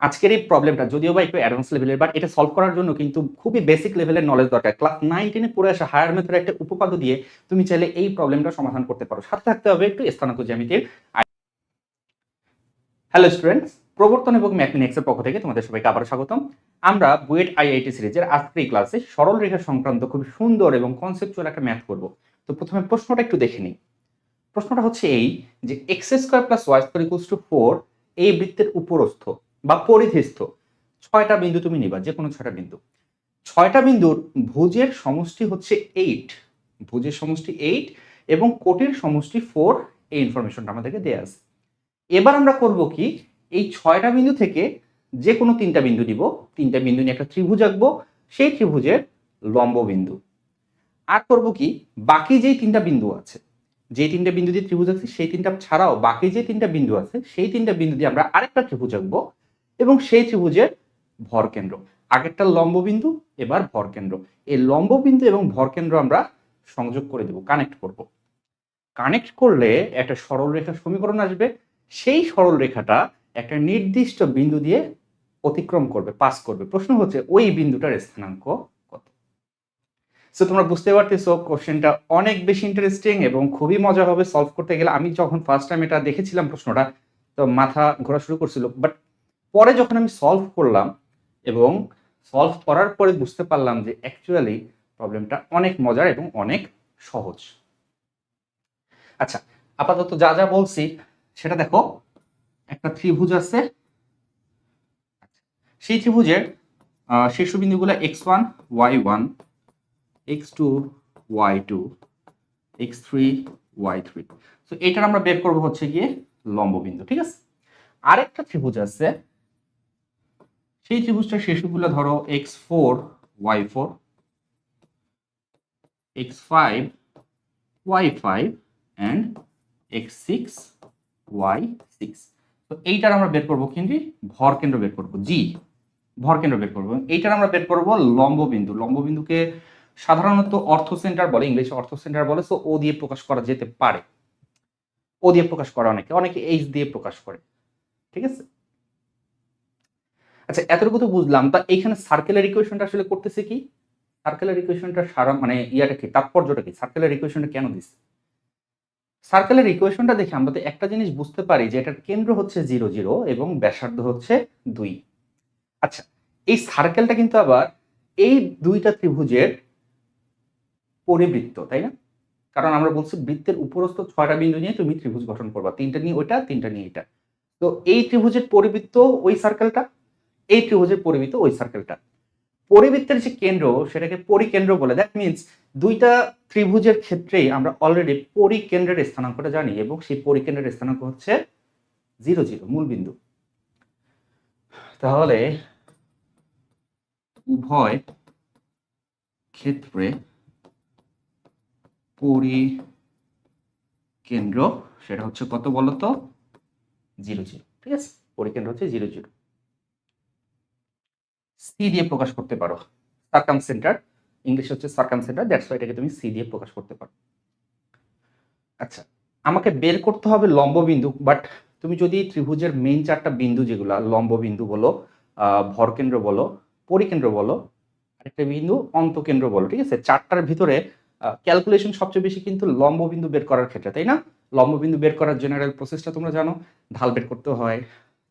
আজকের এই প্রবলেমটা যদিও বা একটু অ্যাডভান্স লেভেলের বাট এটা সলভ করার জন্য কিন্তু খুবই বেসিক লেভেলের নলেজ দরকার। ক্লাস নাইন টেনে পড়ে আসা হায়ার মেথড একটা উপপাদ্য দিয়ে তুমি চাইলে এই প্রবলেমটা সমাধান করতে পারো। সাথে থাকতে হবে একটু স্থানাঙ্ক জ্যামিতির হ্যালো স্টুডেন্টস প্রবর্তন এবং ম্যাথমেটিক্সের পক্ষ থেকে তোমাদের সবাইকে আবার স্বাগতম। আমরা বুয়েট আইআইটি সিরিজের আজকের ক্লাসে সরল রেখা সংক্রান্ত খুব সুন্দর এবং কনসেপচুয়াল একটা ম্যাথ করব। তো প্রথমে প্রশ্নটা একটু দেখে নিই। প্রশ্নটা হচ্ছে এই যে x square plus y square equals to four এই বৃত্তের উপরস্থ। বা পরিধিস্থ, ছয়টা বিন্দু তুমি নিবা যে কোনো ছয়টা বিন্দু। ছয়টা বিন্দুর ভুজের সমষ্টি হচ্ছে এইট ভুজের সমষ্টি এইট এবং কোটির সমষ্টি ফোর এই ইনফরমেশনটা আমাদেরকে দেয়া আছে। এবার আমরা করব কি, এই ছয়টা বিন্দু থেকে যে কোনো তিনটা বিন্দু নিব। তিনটা বিন্দু নিয়ে একটা ত্রিভুজ আঁকবো, সেই ত্রিভুজের লম্ব বিন্দু। আর করব কি, বাকি যেই তিনটা বিন্দু আছে যে তিনটা বিন্দু দিয়ে ত্রিভুজ আছে সেই তিনটা ছাড়াও বাকি যে তিনটা বিন্দু আছে, সেই তিনটা বিন্দু দিয়ে আমরা আরেকটা ত্রিভুজ আঁকবো। এবং সেই ত্রিভুজের ভর কেন্দ্র। আগেরটা লম্ব বিন্দু এবার ভর কেন্দ্র। এই লম্ব বিন্দু এবং ভর কেন্দ্র আমরা সংযোগ করে দেব কানেক্ট করব। কানেক্ট করলে একটা সরল রেখার সমীকরণ আসবে। সেই সরল রেখাটা একটা নির্দিষ্ট বিন্দু দিয়ে অতিক্রম করবে পাস করবে। প্রশ্ন হচ্ছে, ওই বিন্দুটার স্থানাঙ্ক কত? সো তোমরা বুঝতে পারতেছো কোশ্চেনটা অনেক বেশি ইন্টারেস্টিং এবং খুবই মজা হবে সলভ করতে গেলে আমি যখন ফার্স্ট টাইম এটা দেখেছিলাম প্রশ্নটা, তো মাথা ঘোরা শুরু করছিল। বাট পরে যখন আমি সলভ করলাম এবং সলভ করার পরে বুঝতে পারলাম যে অ্যাকচুয়ালি প্রবলেমটা অনেক মজার এবং অনেক সহজ। আচ্ছা আপাতত যা যা বলছি, সেটা দেখো, একটা ত্রিভুজ আছে। সেই ত্রিভুজের শীর্ষবিন্দুগুলো x one y one x two y two x three y three তো এটার আমরা বের করব হচ্ছে গিয়ে লম্ববিন্দু ঠিক আছে? আরেকটা ত্রিভুজ আছে সেই ত্রিভুজটার শীর্ষগুলো ধরো x four y four x five y five and x six y six তো এইটার আমরা বের করব কিন্তু ভর কেন্দ্র বের করব জি ভর কেন্দ্র বের করব। এইটার আমরা বের করব লম্ব বিন্দু লম্ব সাধারণত অর্থ সেন্টার বলে, ইংলিশে অর্থ সেন্টার বলে সো ও দিয়ে প্রকাশ করা যেতে পারে। ও দিয়ে প্রকাশ করে অনেকে অনেকে এইচ দিয়ে প্রকাশ করে, ঠিক আছে? আচ্ছা এতটুকু তো বুঝলাম। তা এইখানে সার্কেলের ইকুয়েশনটা আসলে করতেছে কি? সার্কেলের ইকুয়েশনটা সারা মানে ইয়াটা কি? তাৎপর্যটা কি? সার্কেলের ইকুয়েশনটা কেন দিচ্ছে সার্কেলের ইকুয়েশনটা দেখে, আমরা তো একটা জিনিস বুঝতে পারি যে এটার কেন্দ্র হচ্ছে জিরো জিরো এবং ব্যাসার্ধ হচ্ছে দুই। আচ্ছা এই সার্কেলটা কিন্তু আবার এই দুইটা ত্রিভুজের পরিবৃত্ত, তাই না? কারণ আমরা বলছি বৃত্তের উপরস্থ ছয়টা বিন্দু নিয়ে তুমি ত্রিভুজ গঠন করবা। তিনটা নিয়ে ওইটা, তিনটা নিয়ে এটা। তো এই ত্রিভুজের পরিবৃত্ত ওই সার্কেলটা এই ত্রিভুজের পরিবৃত্ত ওই সার্কেলটা পরিবৃত্তের যে কেন্দ্র, সেটাকে পরিকেন্দ্র বলে। দ্যাট মিনস দুইটা ত্রিভুজের ক্ষেত্রেই আমরা অলরেডি পরিকেন্দ্রের স্থানাঙ্কটা জানি এবং সেই পরিকেন্দ্রের স্থানাঙ্ক হচ্ছে জিরো জিরো মূল বিন্দু। তাহলে উভয় ক্ষেত্রে পরিকেন্দ্র, সেটা হচ্ছে কত বলতো? জিরো জিরো ঠিক আছে? পরিকেন্দ্র হচ্ছে জিরো জিরো সি দিয়ে প্রকাশ করতে পারো। সার্কাম সেন্টার ইংলিশ হচ্ছে সার্কাম সেন্টার দ্যাটস ওয়াই এটাকে তুমি সি দিয়ে প্রকাশ করতে পারো। আচ্ছা আমাকে বের করতে হবে লম্ব বিন্দু বাট তুমি যদি ত্রিভুজের মেইন চারটা বিন্দু যেগুলো লম্ব বিন্দু বলো ভরকেন্দ্র বলো, পরিকেন্দ্র বলো, আরেকটা বিন্দু অন্তকেন্দ্র বলো, ঠিক আছে? চারটার ভিতরে ক্যালকুলেশন সবচেয়ে বেশি কিন্তু লম্ব বিন্দু বের করার ক্ষেত্রে, তাই না? লম্ব বিন্দু বের করার জেনারেল প্রসেসটা তোমরা জানো, ঢাল বের করতে হয়,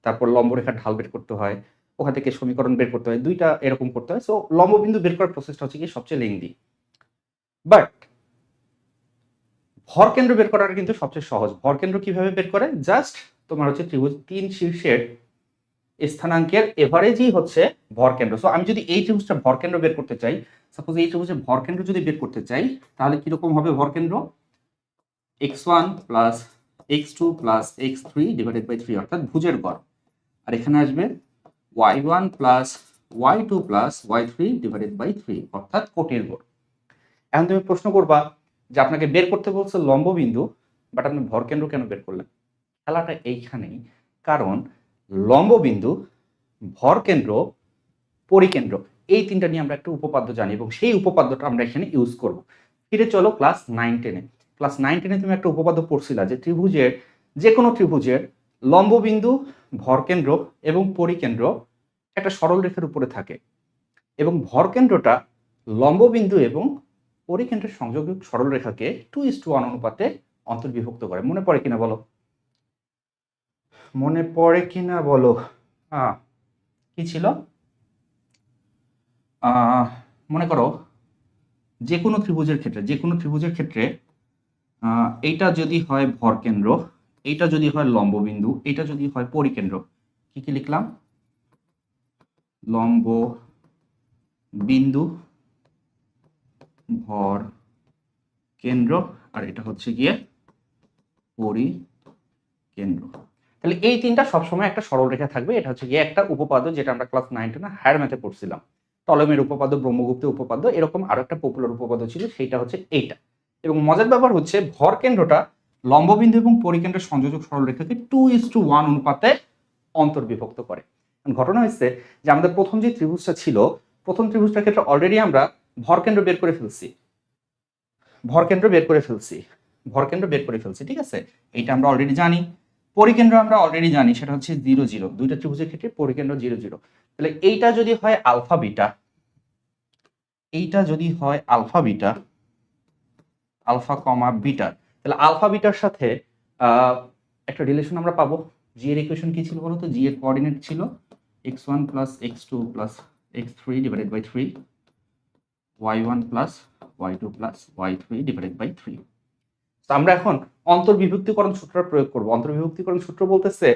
তারপর লম্ব রেখার ঢাল বের করতে হয় ওখান থেকে সমীকরণ বের করতে হয়, দুইটা এরকম করতে হয়। সো লম্ববিন্দু বের করার প্রসেসটা হচ্ছে কি সবচেয়ে লেংদি বাট ভর কেন্দ্র বের করাটা কিন্তু সবচেয়ে সহজ। ভর কেন্দ্র কীভাবে বের করে? জাস্ট তোমার হচ্ছে ত্রিভুজ, তিন শীর্ষের স্থানাঙ্কের এভারেজই হচ্ছে ভর কেন্দ্র। সো আমি যদি এই ত্রিভুজটা ভর কেন্দ্র বের করতে চাই সাপোজ এই ত্রিভুজের ভর কেন্দ্র যদি বের করতে চাই, তাহলে কীরকম হবে ভর কেন্দ্র? X one plus x two plus x three divided by three অর্থাৎ ভুজের গড়। আর এখানে আসবে y one plus y two plus y three divided by three অর্থাৎ কোটির গড় এখন তুমি প্রশ্ন করবা যে আপনাকে বের করতে বলছে লম্ব বিন্দু বাট আপনি ভরকেন্দ্র কেন বের করলেন? খেলাটা এইখানেই, কারণ লম্ব বিন্দু ভরকেন্দ্র, পরিকেন্দ্র, এই তিনটা নিয়ে আমরা একটা উপপাদ্য জানি এবং সেই উপপাদ্যটা আমরা এখানে ইউজ করব। ফিরে চলো ক্লাস নাইন টেনে ক্লাস নাইন টেনে তুমি একটা উপপাদ্য পড়ছিলা যে ত্রিভুজের যে কোনো ত্রিভুজের লম্ববিন্দু ভরকেন্দ্র এবং পরিকেন্দ্র একটা সরল রেখার উপরে থাকে। এবং ভরকেন্দ্রটা লম্ববিন্দু এবং পরিকেন্দ্রের সংযোগ সরল রেখাকে টু ইস টু ওয়ান অনুপাতে অন্তর্বিভক্ত করে। মনে পড়ে কিনা বলো? মনে পড়ে কিনা বলো? হ্যাঁ কি ছিল? মনে করো যে কোনো ত্রিভুজের ক্ষেত্রে যে কোনো ত্রিভুজের ক্ষেত্রে এইটা যদি হয় ভরকেন্দ্র এইটা যদি হয় লম্ববিন্দু এটা যদি হয় পরিকেন্দ্র, কি কি লিখলাম? লম্ব বিন্দু ভর কেন্দ্র, আর এটা হচ্ছে গিয়ে পরিকেন্দ্র। তাহলে এই তিনটা সবসময় একটা সরল রেখা থাকবে, এটা হচ্ছে গিয়ে একটা উপপাদ্য যেটা আমরা ক্লাস নাইন টেনে হায়ার ম্যাথে পড়ছিলাম। টলমের উপপাদ্য ব্রহ্মগুপ্তের উপপাদ্য, এরকম আরও একটা পপুলার উপপাদ্য ছিল সেটা হচ্ছে এইটা। এবং মজার ব্যাপার হচ্ছে, ভর কেন্দ্রটা লম্ববিন্দু এবং পরিকেন্দ্রের সংযোজক সরলরেখাকে টু ইস টু ওয়ান অনুপাতে অন্তর্বিভক্ত করে। ঘটনা হচ্ছে যে আমাদের প্রথম যে ত্রিভুজটা ছিল, প্রথম ত্রিভুজটার ক্ষেত্রে অলরেডি আমরা ভরকেন্দ্র বের করে ফেলছি। ভরকেন্দ্র বের করে ফেলছি। ভরকেন্দ্র বের করে ফেলছি, ঠিক আছে? এইটা আমরা অলরেডি জানি। পরিকেন্দ্র আমরা অলরেডি জানি, সেটা হচ্ছে জিরো জিরো দুইটা ত্রিভুজের ক্ষেত্রে পরিকেন্দ্র জিরো জিরো তাহলে এইটা যদি হয় আলফা বিটা এইটা যদি হয় alpha beta alpha comma beta তাহলে আলফা বিটার সাথে একটা রিলেশন আমরা পাবো। জি এর ইকুয়েশন কি ছিল বলতো জি এর কোঅর্ডিনেট ছিল x one plus x two plus x three divided by three y one plus y two plus y three divided by three তো আমরা এখন অন্তর্বিভক্তিকরণ সূত্র প্রয়োগ করব। অন্তর্বিভক্তিকরণ সূত্র বলতেছে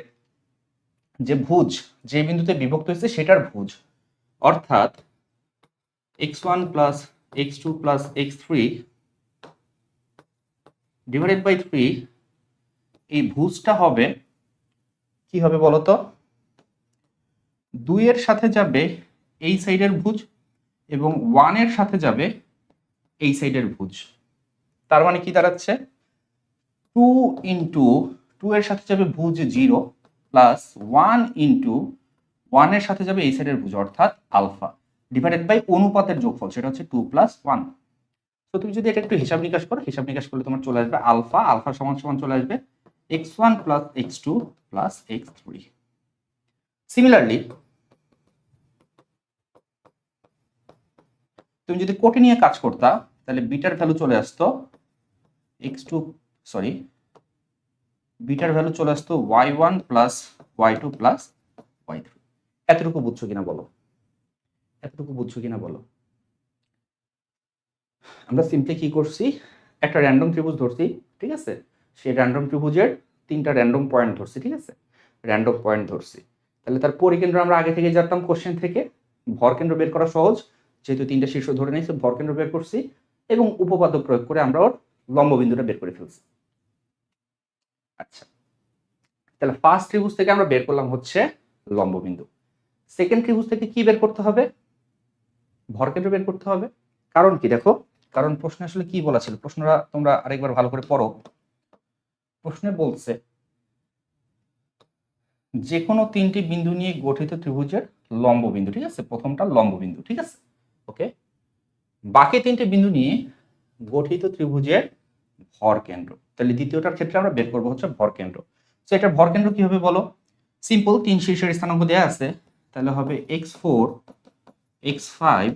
যে ভুজ যে বিন্দুতে বিভক্ত হয়েছে সেটার ভুজ। অর্থাৎ x one plus x two plus x three divided by three এই ভুজটা হবে কি হবে বলতো? দুইয়ের সাথে যাবে এই সাইডের ভুজ এবং ওয়ানের সাথে যাবে এই সাইডের ভুজ। তার মানে কি দাঁড়াচ্ছে? টু ইন্টু টু এর সাথে যাবে ভুজ জিরো প্লাস ওয়ান ইন্টু ওয়ানের সাথে যাবে এই সাইডের ভুজ, অর্থাৎ আলফা ডিভাইডেড বাই অনুপাতের যোগফল, সেটা হচ্ছে টু প্লাস ওয়ান তো তুমি যদি এটা একটু হিসাব নিকাশ করো, হিসাব নিকাশ করলে তোমার চলে আসবে আলফা আলফা সমান সমান চলে আসবে x one plus x two plus x three. Similarly তুমি যদি কোটি নিয়ে কাজ করতা, তাহলে বিটার ভ্যালু চলে আসতো এক্স টু, সরি, বিটার ভ্যালু চলে আসতো y one plus y two plus y three. এতটুকু বুঝছ কিনা বলো? এতটুকু বুঝছ কিনা বলো? আমরা সিম্পলি কি করছি? একটা র্যান্ডম ত্রিভুজ ধরছি, ঠিক আছে? সেই র্যান্ডম ত্রিভুজের তিনটা র্যান্ডম পয়েন্ট ধরছি, ঠিক আছে? র্যান্ডম পয়েন্ট ধরছি। তাহলে তার পরিকেন্দ্র আমরা আগে থেকে জানতাম কোশ্চেন থেকে। ভরকেন্দ্র বের করা সহজ। যেহেতু তিনটা শীর্ষ ধরে নিয়েছে, ভরকেন্দ্র বের করছি এবং উপপাদ্য প্রয়োগ করে আমরা ওর লম্ববিন্দুটা বের করে ফেলছি। আচ্ছা। তাহলে ফার্স্ট ত্রিভুজ থেকে আমরা বের করলাম হচ্ছে লম্ববিন্দু। সেকেন্ড ত্রিভুজ থেকে কি বের করতে হবে? ভরকেন্দ্র বের করতে হবে। কারণ কি দেখো? কারণ প্রশ্নে আসলে কি বলা ছিল? প্রশ্নটা তোমরা আরেকবার ভালো করে পড়ো। প্রশ্নে বলছে যে কোনো তিনটি বিন্দু নিয়ে গঠিত ত্রিভুজের লম্ব বিন্দু ঠিক আছে? প্রথমটা লম্ব বিন্দু ঠিক আছে? ওকে বাকি তিনটে বিন্দু নিয়ে গঠিত ত্রিভুজের ভর কেন্দ্র। তাহলে দ্বিতীয়টার ক্ষেত্রে আমরা বের করব হচ্ছে ভর কেন্দ্র। তো এটা ভর কেন্দ্র কি হবে বলো? সিম্পল তিন শীর্ষের স্থানাঙ্ক দেওয়া আছে। তাহলে হবে x four x five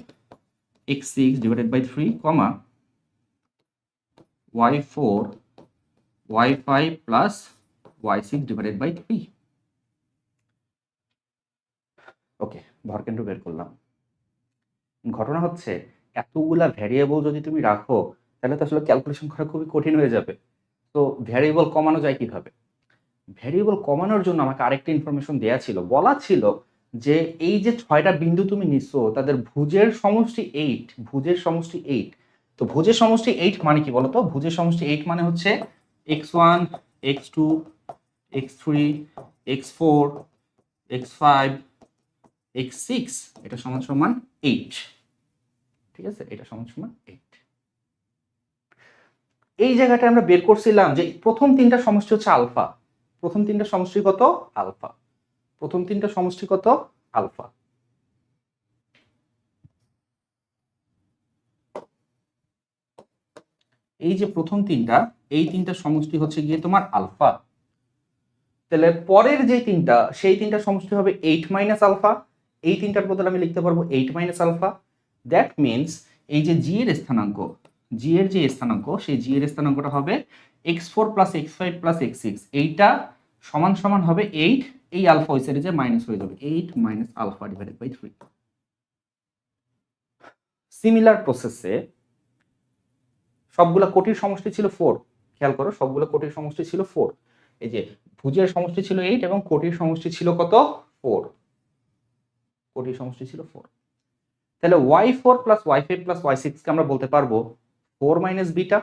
x six divided by three comma y four y five plus y six divided by three okay ভরকেন্দ্র বের করলাম। ঘটনা হচ্ছে, এতগুলা ভ্যারিয়েবল যদি তুমি রাখো, তাহলে তো আসলে ক্যালকুলেশন করা খুবই কঠিন হয়ে যাবে। তো ভ্যারিয়েবল কমানো যায় কীভাবে? ভ্যারিয়েবল কমানোর জন্য আমাকে আরেকটা ইনফরমেশন দেয়া ছিল। বলা ছিল যে এই যে ছয়টা বিন্দু তুমি নিচ্ছো তাদের ভুজের সমষ্টি এইট ভুজের সমষ্টি এইট তো ভুজের সমষ্টি এইট মানে কি বলতো? ভুজের সমষ্টি এইট মানে হচ্ছে x one x two x three x four x five x six এটা সমান সমান এইট ঠিক আছে? এটা সমান সমান এইট এই জায়গাটা আমরা বের করছিলাম যে প্রথম তিনটা সমষ্টি হচ্ছে আলফা। প্রথম তিনটা সমষ্টি কত? আলফা। প্রথম তিনটা সমষ্টি কত? আলফা। এই যে প্রথম তিনটা, এই তিনটা সমষ্টি হচ্ছে গিয়ে তোমার আলফা। তাহলে পরের যে তিনটা, সেই তিনটা সমষ্টি হবে এইট মাইনাস আলফা। এই তিনটার বদলে আমি লিখতে পারব eight minus alpha. That means এই যে জি এর স্থানাঙ্ক জি এর যে স্থানাঙ্ক, সেই জি এর স্থানাঙ্কটা হবে x four plus x five plus x six এইটা সমান সমান হবে এইট এই আলফা ওই সাইডে যে মাইনাস হয়ে যাবে eight minus alpha divided by three similar প্রসেসে সবগুলা কোটির সমষ্টি ছিল ফোর খেয়াল করো, সবগুলো কোটির সমষ্টি ছিল ফোর এই যে ভুজের সমষ্টি ছিল এইট এবং কোটির সমষ্টি ছিল কত? ফোর কোটির সমষ্টি ছিল ফোর তাহলে y four plus y five plus y সিক্সকে আমরা বলতে পারব ফোর মাইনাস বিটা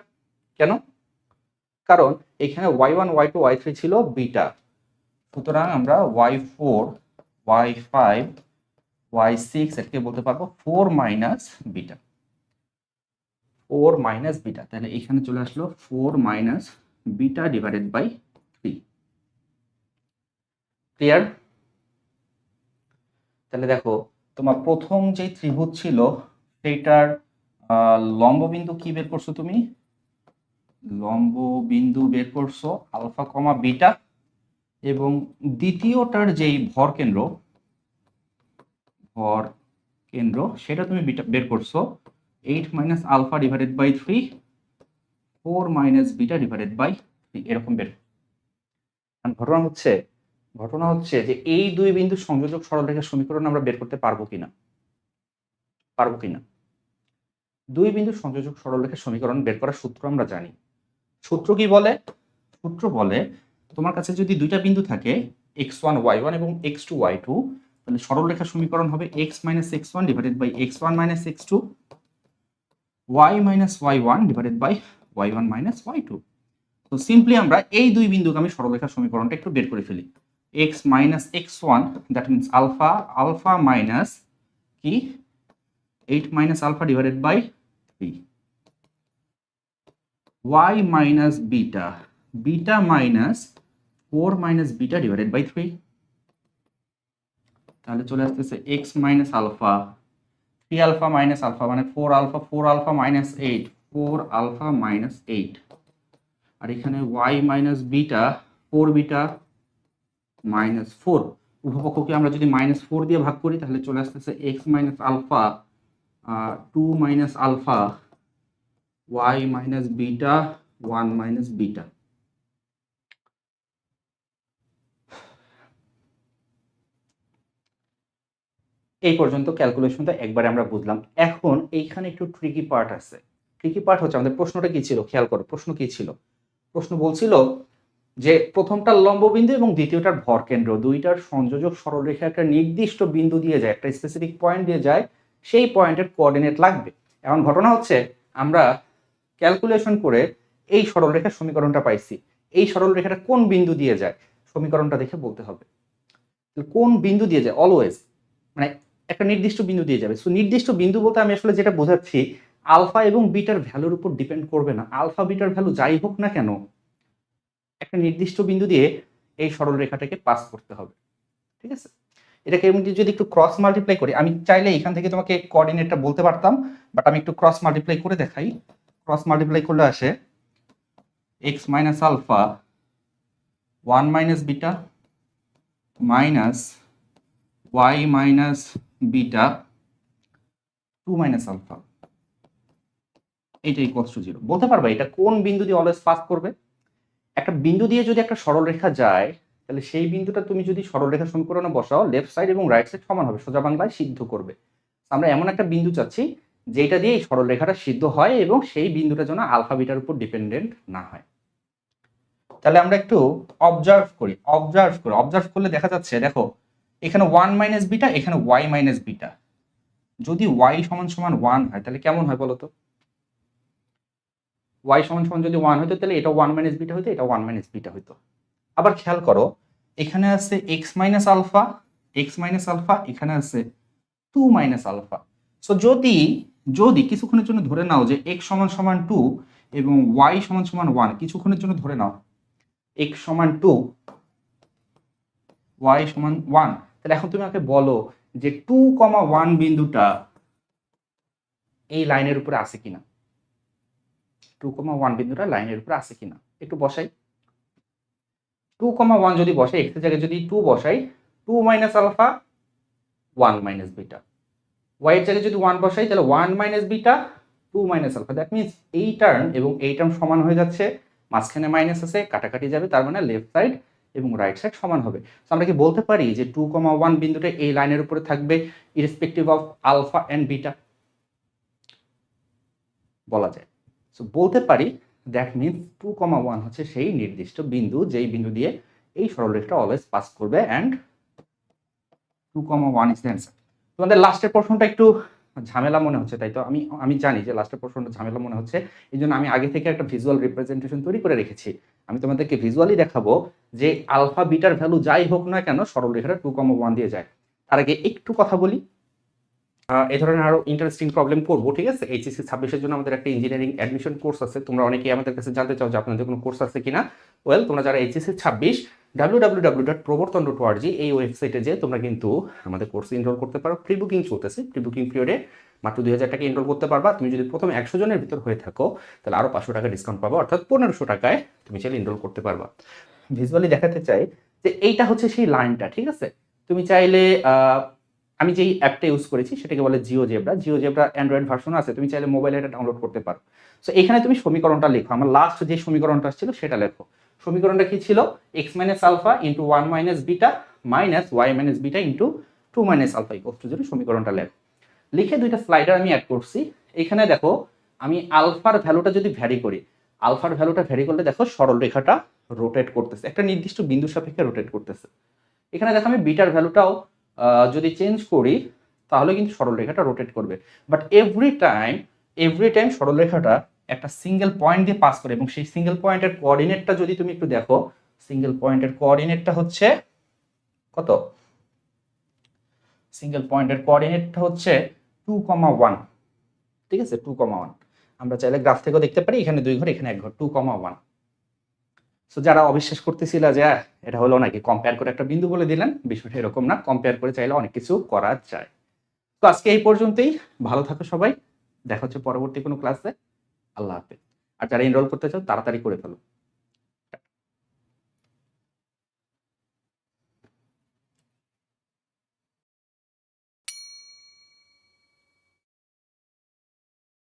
কেন? কারণ এখানে y one y two y three ছিল বিটা সুতরাং আমরা y four y five y six এটাকে বলতে পারব four minus beta four minus beta তাহলে এখানে চলে আসলো four minus beta divided by three clear তাহলে দেখো, তোমার প্রথম যে ত্রিভুজ ছিল সেইটার লম্ববিন্দু কি বের করছ তুমি? লম্ববিন্দু বের করছ আলফা কমা বিটা এবং দ্বিতীয়টার যেই ভর কেন্দ্র ভর কেন্দ্র, সেটা তুমি বের করছ eight minus alpha divided by three four minus beta divided by three এরকম বের। ঘটনা হচ্ছে ঘটনা হচ্ছে যে এই দুই বিন্দু সংযোজক সরলরেখার সমীকরণ আমরা বের করতে পারব কিনা? পারব কিনা? দুই বিন্দু সংযোজক সরলরেখার সমীকরণ বের করার সূত্র আমরা জানি। সূত্র কি বলে? সূত্র বলে তোমার কাছে যদি দুইটা বিন্দু থাকে এক্স ওয়ান ওয়াই ওয়ান এবং এক্স টু ওয়াই টু তাহলে সরলরেখা সমীকরণ হবে x minus x one divided by x one minus x two y minus y one divided by y one minus y two তো সিম্পলি আমরা এই দুই বিন্দুকে আমি সরলরেখা সমীকরণটা একটু বের করে ফেলি। X minus x one that means alpha alpha minus কি? Eight minus alpha divided by three y minus beta beta minus four minus beta divided by three তাহলে চলে আসতেছে x minus alpha three alpha minus alpha মানে four alpha four alpha minus eight four alpha minus eight আর এখানে y minus beta four beta minus four উভপক্ষকে আমরা যদি minus four দিয়ে ভাগ করি, তাহলে চলে আসতেছে x minus alpha two minus alpha y minus beta one minus beta এই পর্যন্ত ক্যালকুলেশনটা একবারে আমরা বুঝলাম। এখন এইখানে একটু ট্রিকি পার্ট আছে। ট্রিকি পার্ট হচ্ছে আমাদের প্রশ্নটা কি ছিল? খেয়াল করো, প্রশ্ন কি ছিল? প্রশ্ন বলছিল যে প্রথমটার লম্ববিন্দু এবং দ্বিতীয়টার ভর কেন্দ্র দুইটার সংযোজক সরলরেখা একটা নির্দিষ্ট বিন্দু দিয়ে যায়, একটা স্পেসিফিক পয়েন্ট দিয়ে যায়, সেই পয়েন্টের কোঅর্ডিনেট লাগবে। এখন ঘটনা হচ্ছে, আমরা ক্যালকুলেশন করে এই সরলরেখার সমীকরণটা পাইছি। এই সরলরেখাটা কোন বিন্দু দিয়ে যায়? সমীকরণটা দেখে বলতে হবে। কোন বিন্দু দিয়ে যায়? অলওয়েজ মানে একটা নির্দিষ্ট বিন্দু দিয়ে যাবে। সো নির্দিষ্ট বিন্দু বলতে আমি আসলে যেটা বোঝাচ্ছি, আলফা এবং বিটার ভ্যালুর উপর ডিপেন্ড করবে না। আলফা, বিটার ভ্যালু যাই হোক না কেন, একটা নির্দিষ্ট বিন্দু দিয়ে এই সরল রেখাটাকে পাস করতে হবে। ঠিক আছে? এটাকে আমি যদি একটু ক্রস মাল্টিপ্লাই করি, আমি চাইলে এখান থেকে তোমাকে কোঅর্ডিনেটটা বলতে পারতাম বাট আমি একটু ক্রস মাল্টিপ্লাই করে দেখাই। ক্রস মাল্টিপ্লাই করলে আসে x minus alpha one minus beta minus y minus beta two minus alpha. এইটা ইকুয়ালস টু জিরো বলতে পারবা, এটা কোন বিন্দু দিয়ে অলওয়েজ পাস করবে? একটা বিন্দু দিয়ে যদি একটা সরলরেখা যায়, তাহলে সেই বিন্দুটা তুমি যদি সরলরেখা সমীকরণে বসাও লেফট সাইড এবং রাইট সাইড সমান হবে, সোজা বাংলায় সিদ্ধ করবে। আমরা এমন একটা বিন্দু চাচ্ছি, যেটা দিয়ে এই সরলরেখাটা সিদ্ধ হয় এবং সেই বিন্দুটা যেন আলফা বিটার উপর ডিপেন্ডেন্ট না হয়। তাহলে আমরা একটু অবজার্ভ করি অবজার্ভ করি। অবজার্ভ করলে দেখা যাচ্ছে, দেখো এখানে ওয়ান মাইনাস বিটা এখানে ওয়াই মাইনাস বিটা যদি ওয়াই সমান সমান ওয়ান হয়, তাহলে কেমন হয় বলতো? ওয়াই সমান সমান যদি ওয়ান হতো তাহলে এটা ওয়ান মাইনাস বিটা হতো এটা ওয়ান মাইনাস বিটা হতো আবার খেয়াল করো, এখানে আছে x minus alpha x minus alpha এখানে আছে টু মাইনাস আলফা সো যদি যদি কিছুক্ষণের জন্য ধরে নাও যে এক্স সমান সমান টু এবং ওয়াই সমান সমান ওয়ান কিছুক্ষণের জন্য ধরে নাও এক্স সমান টু ওয়াই সমান ওয়ান তাহলে এখন তুমি আমাকে বলো যে টু কমা ওয়ান বিন্দুটা এই লাইনের উপরে আছে কিনা? টু কমা ওয়ান বিন্দুটা লাইনের উপরে আছে কিনা? একটু বসাই। টু কমা ওয়ান যদি বসাই এক্সের জায়গায় যদি টু বসাই two minus alpha one minus beta y এর জায়গায় যদি ওয়ান বসাই, তাহলে one minus beta two minus alpha that means এই টার্ম এবং এই টার্ম সমান হয়ে যাচ্ছে। মাঝখানে মাইনাস আছে, কাটাকাটি যাবে, তার মানে লেফট সাইড এবং রাইট সাইড সমান হবে। তো আমরা কি বলতে পারি যে টু কমা ওয়ান বিন্দুটা এই লাইনের উপরে থাকবে irrespective of alpha and beta বলা যায়। সো বলতে পারি that means two comma one হচ্ছে সেই নির্দিষ্ট বিন্দু, যেই বিন্দু দিয়ে এই সরলরেখাটা অলওয়েজ পাস করবে and two comma one is answer তোমাদের লাস্টের প্রশ্নটা একটু ঝামেলা মনে হচ্ছে, তাই তো? আমি আমি জানি যে লাস্টের প্রশ্নটা ঝামেলা মনে হচ্ছে এই জন্য আমি আগে থেকে একটা ভিজুয়াল রিপ্রেজেন্টেশন তৈরি করে রেখেছি। আমি তোমাদেরকে ভিজুয়ালি দেখাবো যে আলফা বিটার ভ্যালু যাই হোক না কেন সরলরেখাটা টু কমা ওয়ান দিয়ে যায়। তার আগে একটু কথা বলি। এ ধরনের আরও ইন্টারেস্টিং প্রবলেম করব, ঠিক আছে? এইচএসসি ছাব্বিশের জন্য আমাদের একটা ইঞ্জিনিয়ারিং অ্যাডমিশন কোর্স আছে। তোমরা অনেকেই আমাদের কাছে জানতে চাও যে আপনাদের কোনো কোর্স আছে কিনা। ওয়েল তোমরা যারা এইচএসসি ছাব্বিশ W W W dot Probortan dot ওয়ার্জি এই ওয়েবসাইটে যে তোমরা কিন্তু আমাদের কোর্স এনরোল করতে পারো। প্রি বুকিং চলতেছে। প্রি বুকিং পিরিয়ডে মাত্র দুই হাজার টাকা এনরোল করতে পারবা। তুমি যদি প্রথম একশো জনের ভিতর হয়ে থাকো, তাহলে আরও পাঁচশো টাকা ডিসকাউন্ট পাবো। অর্থাৎ পনেরোশো টাকায় তুমি চাইলে এনরোল করতে পারবা। ভিজুয়ালি দেখাতে চাই যে এইটা হচ্ছে সেই লাইনটা ঠিক আছে? তুমি চাইলে আমি যেই অ্যাপটা ইউজ করেছি, সেটাকে বলে GeoGebra GeoGebra Android version আছে, তুমি চাইলে মোবাইলে এটা ডাউনলোড করতে পারো। সো এখানে তুমি সমীকরণটা লেখো। আমার লাস্ট যে সমীকরণটা ছিল, সেটা লেখো। সমীকরণটা কি ছিল? X minus alpha into one minus beta minus y minus beta into two minus alpha equals to zero সমীকরণটা লেখো। লিখে দুইটা স্লাইডার আমি অ্যাড করছি। এখানে দেখো, আমি আলফার ভ্যালুটা যদি ভ্যারি করি, আলফার ভ্যালুটা ভ্যারি করলে দেখো সরল রেখাটা রোটেট করতেছে। একটা নির্দিষ্ট বিন্দু সাপেক্ষে রোটেট করতেছে। এখানে দেখো আমি বিটার ভ্যালুটাও যদি চেঞ্জ করি, তাহলে কিন্তু সরলরেখাটা রোটেট করবে। But every time every time সরলরেখাটা একটা সিঙ্গেল পয়েন্ট দিয়ে পাস করে এবং সেই সিঙ্গেল পয়েন্টের কোঅর্ডিনেটটা যদি তুমি একটু দেখো সিঙ্গেল পয়েন্টের কোঅর্ডিনেটটা হচ্ছে কত? সিঙ্গেল পয়েন্টের কোঅর্ডিনেটটা হচ্ছে টু কমা ওয়ান ঠিক আছে? টু কমা ওয়ান আমরা চাইলে গ্রাফ থেকেও দেখতে পারি, এখানে দুই ঘর, এখানে এক ঘর টু কমা ওয়ান সো যারা অবিশ্বাস করতেছিল যে এটা হলো নাকি কম্পেয়ার করে একটা বিন্দু বলে দিলেন, বিষয়টা এরকম না। কম্পেয়ার করে চাইলে অনেক কিছু করা যায়। তো আজকে এই পর্যন্তই। ভালো থাকো সবাই। দেখা হচ্ছে পরবর্তী কোনো ক্লাসে আল্লাহ হাফেজ। আর যারা এনরোল করতে চাও, তাড়াতাড়ি করে ফেলো।